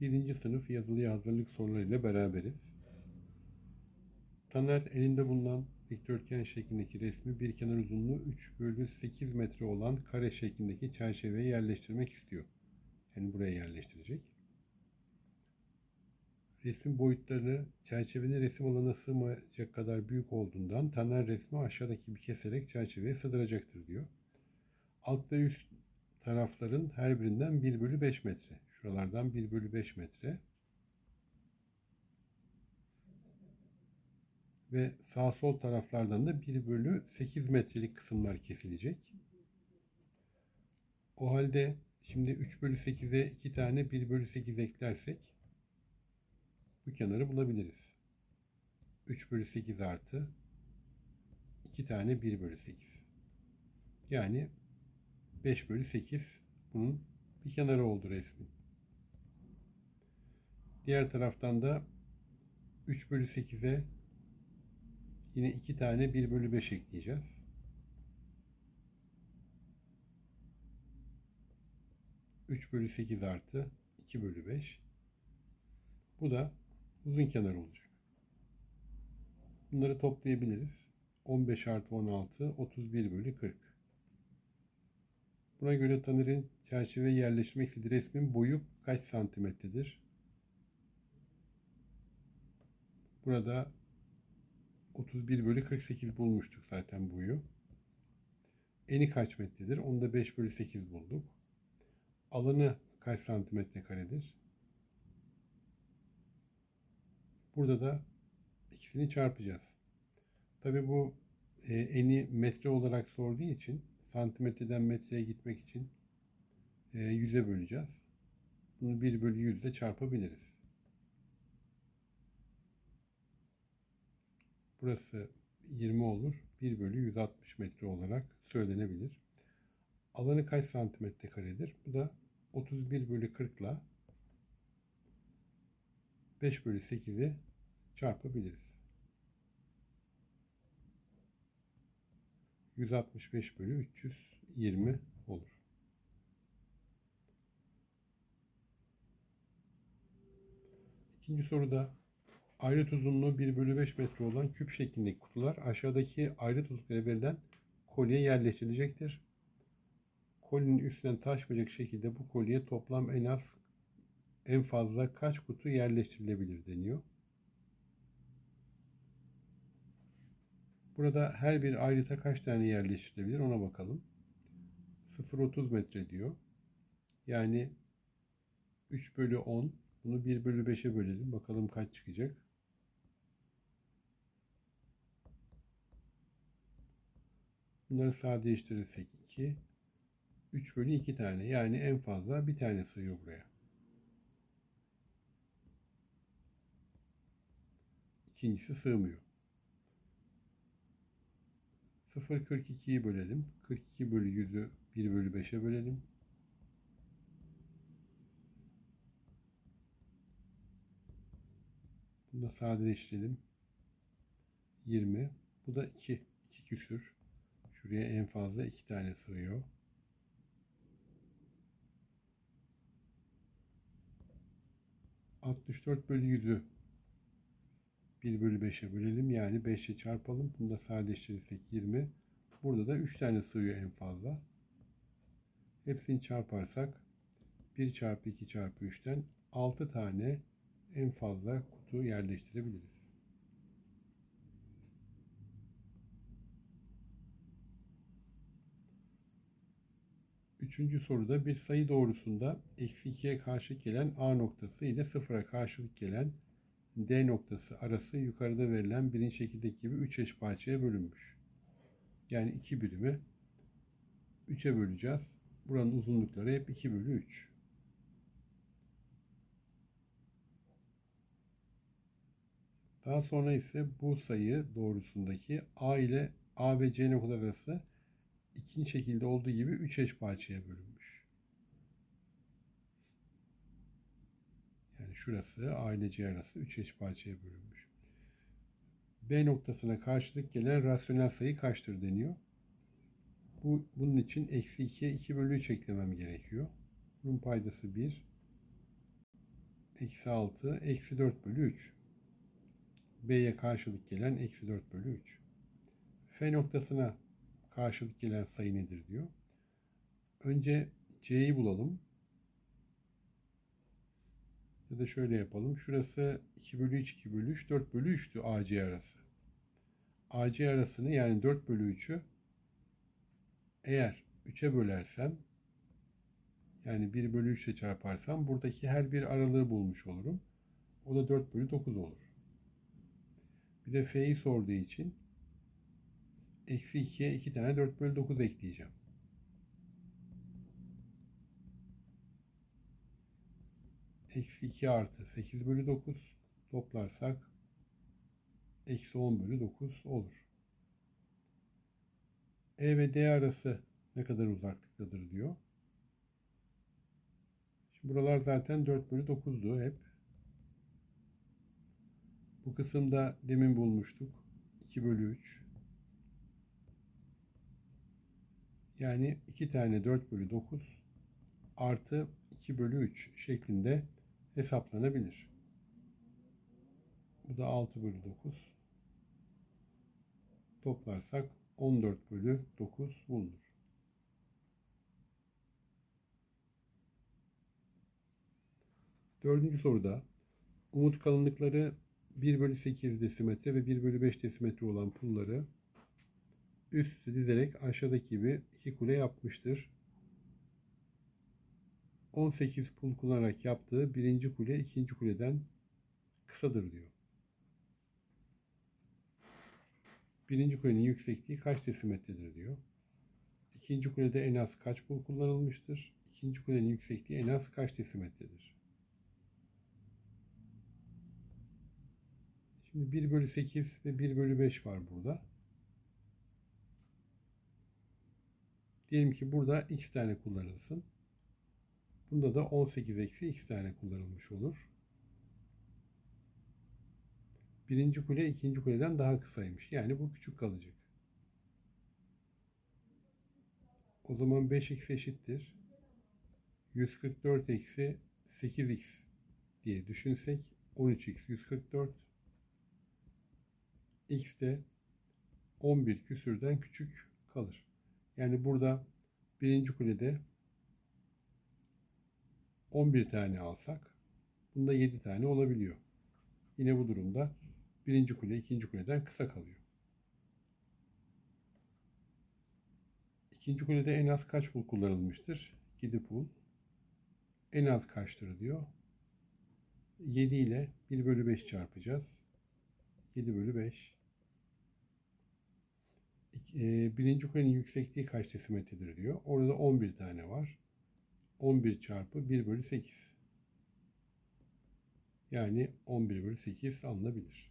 7. sınıf yazılıya hazırlık sorularıyla beraberiz. Taner elinde bulunan dikdörtgen şeklindeki resmi bir kenar uzunluğu 3 bölü 8 metre olan kare şeklindeki çerçeveye yerleştirmek istiyor. Yani buraya yerleştirecek. Resmin boyutları çerçevenin resim alanına sığmayacak kadar büyük olduğundan Taner resmi aşağıdaki bir keserek çerçeveye sığdıracaktır diyor. Alt ve üst tarafların her birinden 1 bölü 5 metre. Şuralardan 1 bölü 5 metre. Ve sağ sol taraflardan da 1 bölü 8 metrelik kısımlar kesilecek. O halde şimdi 3 bölü 8'e 2 tane 1 bölü 8 eklersek bu kenarı bulabiliriz. 3 bölü 8 artı 2 tane 1 bölü 8. Yani 5 bölü 8 bunun bir kenarı oldu resmin. Diğer taraftan da 3 bölü 8'e yine 2 tane 1 bölü 5 ekleyeceğiz. Üç bölü 8 artı 2 bölü 5. Bu da uzun kenar olacak. Bunları toplayabiliriz. 15 artı 16 31 bölü 40. Buna göre Taner'in çerçeve yerleştirmek istediği resmin boyu kaç santimetredir? Burada 31 bölü 48 bulmuştuk zaten boyu. Eni kaç metredir? Onu da 5 bölü 8 bulduk. Alanı kaç santimetre karedir? Burada da ikisini çarpacağız. Tabi bu e, eni metre olarak sorduğu için santimetreden metreye gitmek için e, yüze böleceğiz. Bunu 1 bölü 100 ile çarpabiliriz. Burası 20 olur. 1 bölü 160 metre olarak söylenebilir. Alanı kaç santimetre karedir? Bu da 31 bölü 40 ile 5 bölü 8'i çarpabiliriz. 165 bölü 320 olur. İkinci soruda ayrıt uzunluğu 1 bölü 5 metre olan küp şeklindeki kutular aşağıdaki ayrıt uzunluklara verilen kolye yerleştirilecektir. Kolyenin üstünden taşmayacak şekilde bu kolyeye toplam en az en fazla kaç kutu yerleştirilebilir deniyor. Burada her bir ayrıta kaç tane yerleştirilebilir ona bakalım. 0.30 metre diyor. Yani 3 bölü 10. Bunu 1 bölü 5'e bölelim. Bakalım kaç çıkacak. Bunları sadeleştirirsek 2. 3 bölü 2 tane. Yani en fazla bir tane sığıyor buraya. İkincisi sığmıyor. 0.42'yi bölelim. 42 bölü 100'ü 1 bölü 5'e bölelim. Bunu da sadeleştirelim. 20. Bu da 2. 2 küsür. Şuraya en fazla 2 tane sığıyor. ...64 bölü 100'ü 1 bölü 5'e bölelim. Yani 5 ile çarpalım. Bunu da sadeleştirirsek 20. Burada da 3 tane sığıyor en fazla. Hepsini çarparsak 1 çarpı 2 çarpı 3'ten 6 tane en fazla kutu yerleştirebiliriz. Üçüncü soruda bir sayı doğrusunda eksi 2'ye karşılık gelen A noktası ile sıfıra karşılık gelen D noktası arası yukarıda verilen birinci şekildeki gibi 3 eş parçaya bölünmüş. Yani 2 birimi 3'e böleceğiz. Buranın uzunlukları hep 2 bölü 3. Daha sonra ise bu sayı doğrusundaki A ile A ve C noktaları arası ikinci şekilde olduğu gibi 3 eş parçaya bölünmüş. Yani şurası A ile C arası 3 eş parçaya bölünmüş. B noktasına karşılık gelen rasyonel sayı kaçtır deniyor. Bu, bunun için eksi 2'ye 2 bölü 3 eklemem gerekiyor. Bunun paydası 1. eksi 6, eksi 4 bölü 3. B'ye karşılık gelen eksi 4 bölü 3. F noktasına karşılık gelen sayı nedir diyor. Önce C'yi bulalım. Ya da şöyle yapalım. Şurası 2 bölü 3, 2 bölü 3, 4 bölü 3'tü AC arası. AC arasını yani 4 bölü 3'ü eğer 3'e bölersem yani 1 bölü 3 ile çarparsam buradaki her bir aralığı bulmuş olurum. O da 4 bölü 9 olur. Bir de F'yi sorduğu için eksi 2'ye 2 tane 4 bölü 9 ekleyeceğim. Eksi 2 artı 8 bölü 9 toplarsak eksi 10 bölü 9 olur. E ve D arası ne kadar uzaklıktadır diyor. Şimdi buralar zaten 4 bölü 9'du hep. Bu kısımda demin bulmuştuk. 2 bölü 3. Yani 2 tane 4 bölü 9 artı 2 bölü 3 şeklinde hesaplanabilir. Bu da 6 bölü 9. Toplarsak 14 bölü 9 bulunur. Dördüncü soruda umut kalınlıkları 1 bölü 8 desimetre ve 1 bölü 5 desimetre olan pulları üst dizerek aşağıdaki gibi iki kule yapmıştır. 18 pul kullanarak yaptığı birinci kule ikinci kuleden kısadır diyor. Birinci kulenin yüksekliği kaç desimetredir diyor. İkinci kulede en az kaç pul kullanılmıştır? İkinci kulenin yüksekliği en az kaç desimetredir? Şimdi 1 bölü 8 ve 1 bölü 5 var burada. Diyelim ki burada x tane kullanılsın. Bunda da 18 eksi x tane kullanılmış olur. Birinci kule ikinci kuleden daha kısaymış. Yani bu küçük kalacak. O zaman 5x eşittir. 144 eksi 8x diye düşünsek 13x 144 x de 11 küsürden küçük kalır. Yani burada birinci kulede 11 tane alsak bunda 7 tane olabiliyor. Yine bu durumda birinci kule ikinci kuleden kısa kalıyor. İkinci kulede en az kaç pul kullanılmıştır? 7 pul. En az kaçtır diyor. 7 ile 1 bölü 5 çarpacağız. 7 bölü 5. E, birinci kulenin yüksekliği kaç desimetredir diyor. Orada 11 tane var. 11 çarpı 1 bölü 8. Yani 11 bölü 8 alınabilir.